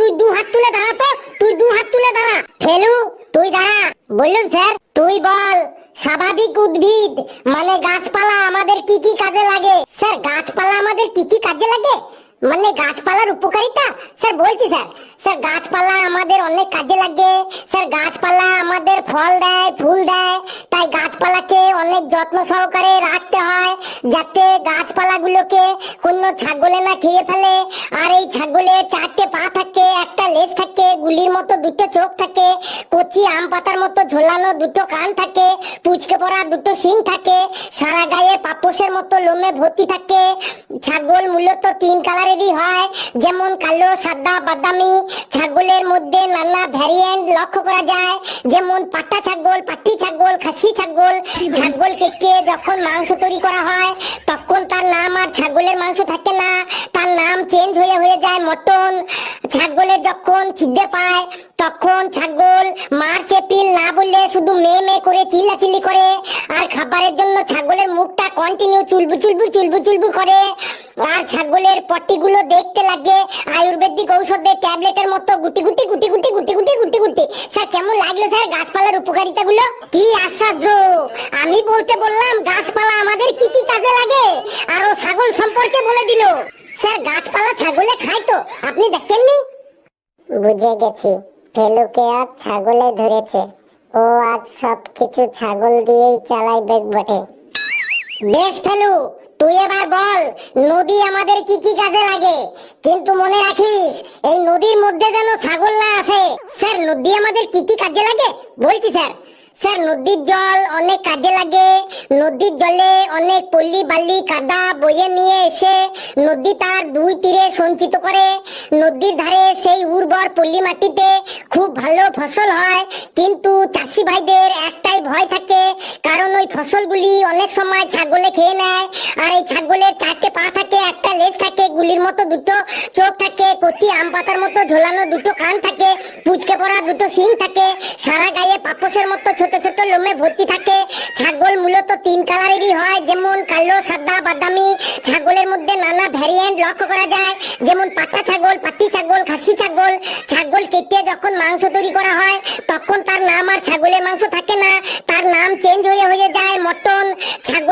তুই দু হাত তুলে দাঁড়া তো, তুই দু হাত তুলে দাঁড়া। ফেলু, তুই দাঁড়া। বললুন স্যার, তুই বল, স্বাভাবিক উদ্ভিদ মানে গাছপালা আমাদের কি কি কাজে লাগে? স্যার, গাছপালা আমাদের কি কি কাজে লাগে? মানে গাছপালার উপকারিতা? স্যার, বলছি, স্যার। স্যার, গাছপালা আমাদের অনেক কাজে লাগে। স্যার, গাছপালা আমাদের ফল দেয়, ফুল দেয়। তাই গাছপালাকে অনেক যত্ন সহকারে রাখতে হয় যাতে গাছপালাগুলোকে কোনো ছাগলে না খেয়ে ফেলে। আর এই ছাগলের চারটে পা থাকে, একটা লেজ থাকে, গুলির মতো দুটো চোখ থাকে, কচি আম পাতার মতো ঝোলানো দুটো কান থাকে, পুচকে পড়া দুটো শিং থাকে, সারা গায়ে পাপোশের মতো লোমে ভর্তি থাকে। ছাগল মূলত তিন কালারেরই হয়, যেমন কালো, সাদা, বাদামি। ছাগলের মধ্যে নানা ভ্যারিয়েন্ট লক্ষ্য করা যায়, যেমন পাটা ছাগল, পাটি ছাগল, খাসি ছাগল। ছাগল কেটে যখন মাংস তৈরি করা হয়, তখন তার নাম আর ছাগলের মাংস থাকে না, তার নাম চেঞ্জ হয়ে হয়ে যায় মটন। ছাগলের যখন খিদে পায়, তখন ছাগল মার চেপিল না বললে শুধু মেয়ে মেয়ে করে চিল্লাচিল্লি করে। আর খাবারের জন্য ছাগলের মুখটা কন্টিনিউ চুলবু চুলবু চুলবু চুলবু করে। আর ছাগলের পট্টিগুলো দেখতে লাগে, আয়ুর্বেদিক ঔষধের ট্যাবলেটের মতো গুটি গুটি গুটি গুটি গুটি গুটি গুটি গুটি। স্যার, কেমন লাগল স্যার গাছপালার উপকারিতা গুলো কি আশ্চর্য! আমি বলতে বললাম গাছপালা আমাদের কি কি কাজে লাগে আর ও সম্পর্কে বলে দিল। স্যার গাছপালা ছাগলে খায় তো আপনি দেখেননি? বুঝে গেছি। ফেলুকে আজ ছাগলে ধরেছে। ও আজ সব কিছু ছাগল দিয়েই চালাইবে বটে। বেশ ফেলু তুই এবার বল নদী আমাদের কি কি কাজে লাগে? কিন্তু মনে রাখিস এই নদীর মধ্যে যেন ছাগল না আসে। স্যার নদী আমাদের কি কি কাজে লাগে? বলছি স্যার। স্যার, নদীর জল অনেক কাজে লাগে। নদীর জলে অনেক পল্লী বালি, কাদা বয়ে নিয়ে এসে নদী তার দুই তীরে সঞ্চিত করে। নদীর ধারে সেই উর্বর পল্লী মাটিতে খুব ভালো ফসল হয়। কিন্তু চাষি ভাইদের একটাই ভয় থাকে, কারণ ওই ফসলগুলি অনেক সময় ছাগলে খেয়ে নেয়। আর এই ছাগলের চারটে পা থাকে একটা লেজ থাকে গুলির মতো দুটো চোখ থাকে, কচি আম পাতার মতো ঝোলানো দুটো কান থাকে, পুচকে পড়া দুটো শিং থাকে, সারা গায়ে পাপোশের মতো ছোট ছোট লোমে ভর্তি থাকে। ছাগল মূলত তিন কালারেরই হয়, যেমন কালো, সাদা, বাদামি। ছাগলের মধ্যে নানা ভ্যারিয়েন্ট লক্ষ্য করা যায়, যেমন পাতা ছাগল, পাতি ছাগল, খাসি ছাগল। ছাগল কেটে যখন মাংস তৈরি করা হয়, তখন তার নাম আর ছাগলের মাংস থাকে না, তার নাম চেঞ্জ হয়ে হয়ে যায় মটন। যখন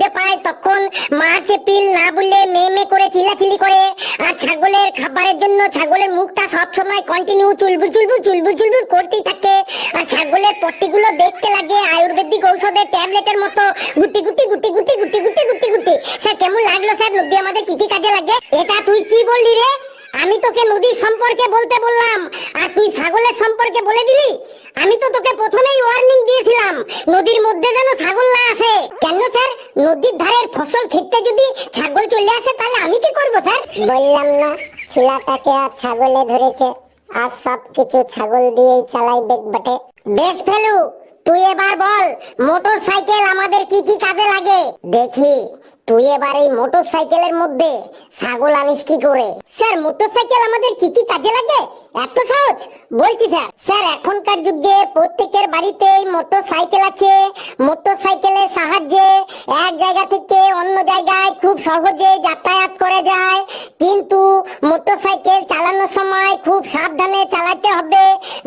খিদে পায় তখন মা চেপিল না বললে মেয়ে করে চিল্লাচিল্লি করে, আর ছাগলের খাবারের জন্য ছাগলের মুখটা সব কন্টিনিউ চুলবু চুলবু চুলবু চুলবু করতেই থাকে। আর ছাগলের পট্টিগুলো দেখতে লাগে আয়ুর্বেদিক ঔষধের ট্যাবলেটের মতো। গুটি গুটি গুটি গুটি গুটি গুটি গুটি গুটি। স্যার, কেমন লাগল স্যার? নদী আমাদের কি কি কাজে লাগে? এটা তুই কি বললি রে? আমি তোকে নদীর সম্পর্কে বলতে বললাম। আর তুই ছাগলের সম্পর্কে বলে দিলি? আমি তো তোকে প্রথমেই ওয়ার্নিং দিয়েছিলাম। নদীর মধ্যে যেন ছাগল না নদীর ধারের ফসল খেতে যদি ছাগল চলে আসে তাহলে আমি কি করব স্যার? বললাম না ছিলাটাকে আর ছাগলে ধরেছে। আর সব কিছু ছাগল দিয়েই চালাই বেগ বটে। বেশ ফেলু তুই এবার বল মোটর সাইকেল আমাদের কি কি কাজে লাগে? দেখি তুই এবার এই মোটর সাইকেলের মধ্যে ছাগল আনিস কি করে? স্যার মোটর সাইকেল আমাদের কি কি কাজে লাগে? এত সহজ? বলছি স্যার। স্যার, এখনকার যুগে প্রত্যেকের বাড়িতেই মোটর সাইকেল আছে। মোটর সাইকেলের সাহায্যে এক জায়গা থেকে অন্য জায়গায় খুব সহজে যাতায়াত করা যায়। কিন্তু মোটর সাইকেল চালানোর সময় খুব সাবধানে চালাতে হবে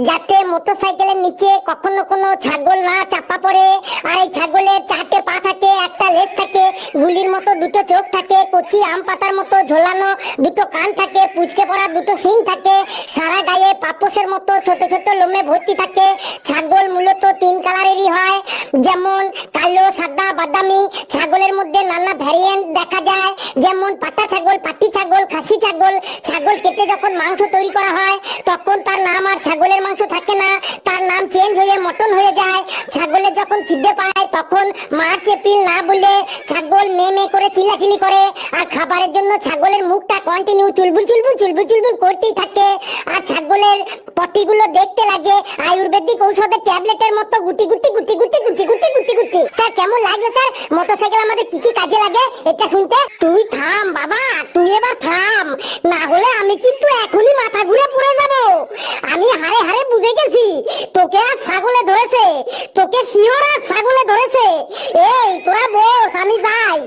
যাতে মোটর সাইকেলের নিচে কখনো কোনো ছাগল না চাপা পড়ে। আর এই ছাগলের চারটে পা থাকে একটা লেজ থাকে গুলির মতো দুটো চোখ থাকে, কচি আম পাতার মতো ঝোলানো, দুটো কান থাকে, পুচকে পড়া দুটো শিং থাকে, সারা গায়ে পাপোশের মতো ছোট ছোট লোমে ভর্তি থাকে, ছাগল মূলত তিন কালারেরই হয়। যেমন কালো, সাদা, বাদামি, ছাগলের মধ্যে নানা ভ্যারিয়েন্ট দেখা যায়। যেমন পাতা ছাগল, পাটি ছাগল, খাসি ছাগল। ছাগল কেটে যখন মাংস তৈরি করা হয়, তখন তার নাম আর ছাগলের মাংস থাকে না। তার নাম চেঞ্জ হয়ে মটন হয়ে যায়। ছাগলের যখন খিদে পায়, তখন মা চেপিল না বলে ছাগল মে মে করে চিল্লাচিল্লি করে। আর খাবারের জন্য ছাগলের মুখটা কন্টিনিউ চুলবুল চুলবুল চুলবুল চুলবুল করতেই থাকে। গুটিগুলো দেখতে লাগে। আয়ুর্বেদিক ঔষধের ট্যাবলেটের মতো গুটি গুটি গুটি গুটি গুটি গুটি গুটি গুটি। স্যার, কেমন লাগল স্যার? মোটরসাইকেল আমাদের কি কি কাজে লাগে? এটা শুনতে? তুই থাম বাবা, তুই এবার থাম। না হলে আমি কিন্তু এখনই মাথা ঘুরে পড়ে যাব। আমি হারে হারে বুঝে গেছি। তোকে আর ছাগলে ধরেছে। তোকে শিওর আর ছাগলে ধরেছে। এই, তোরা বস, আমি যাই।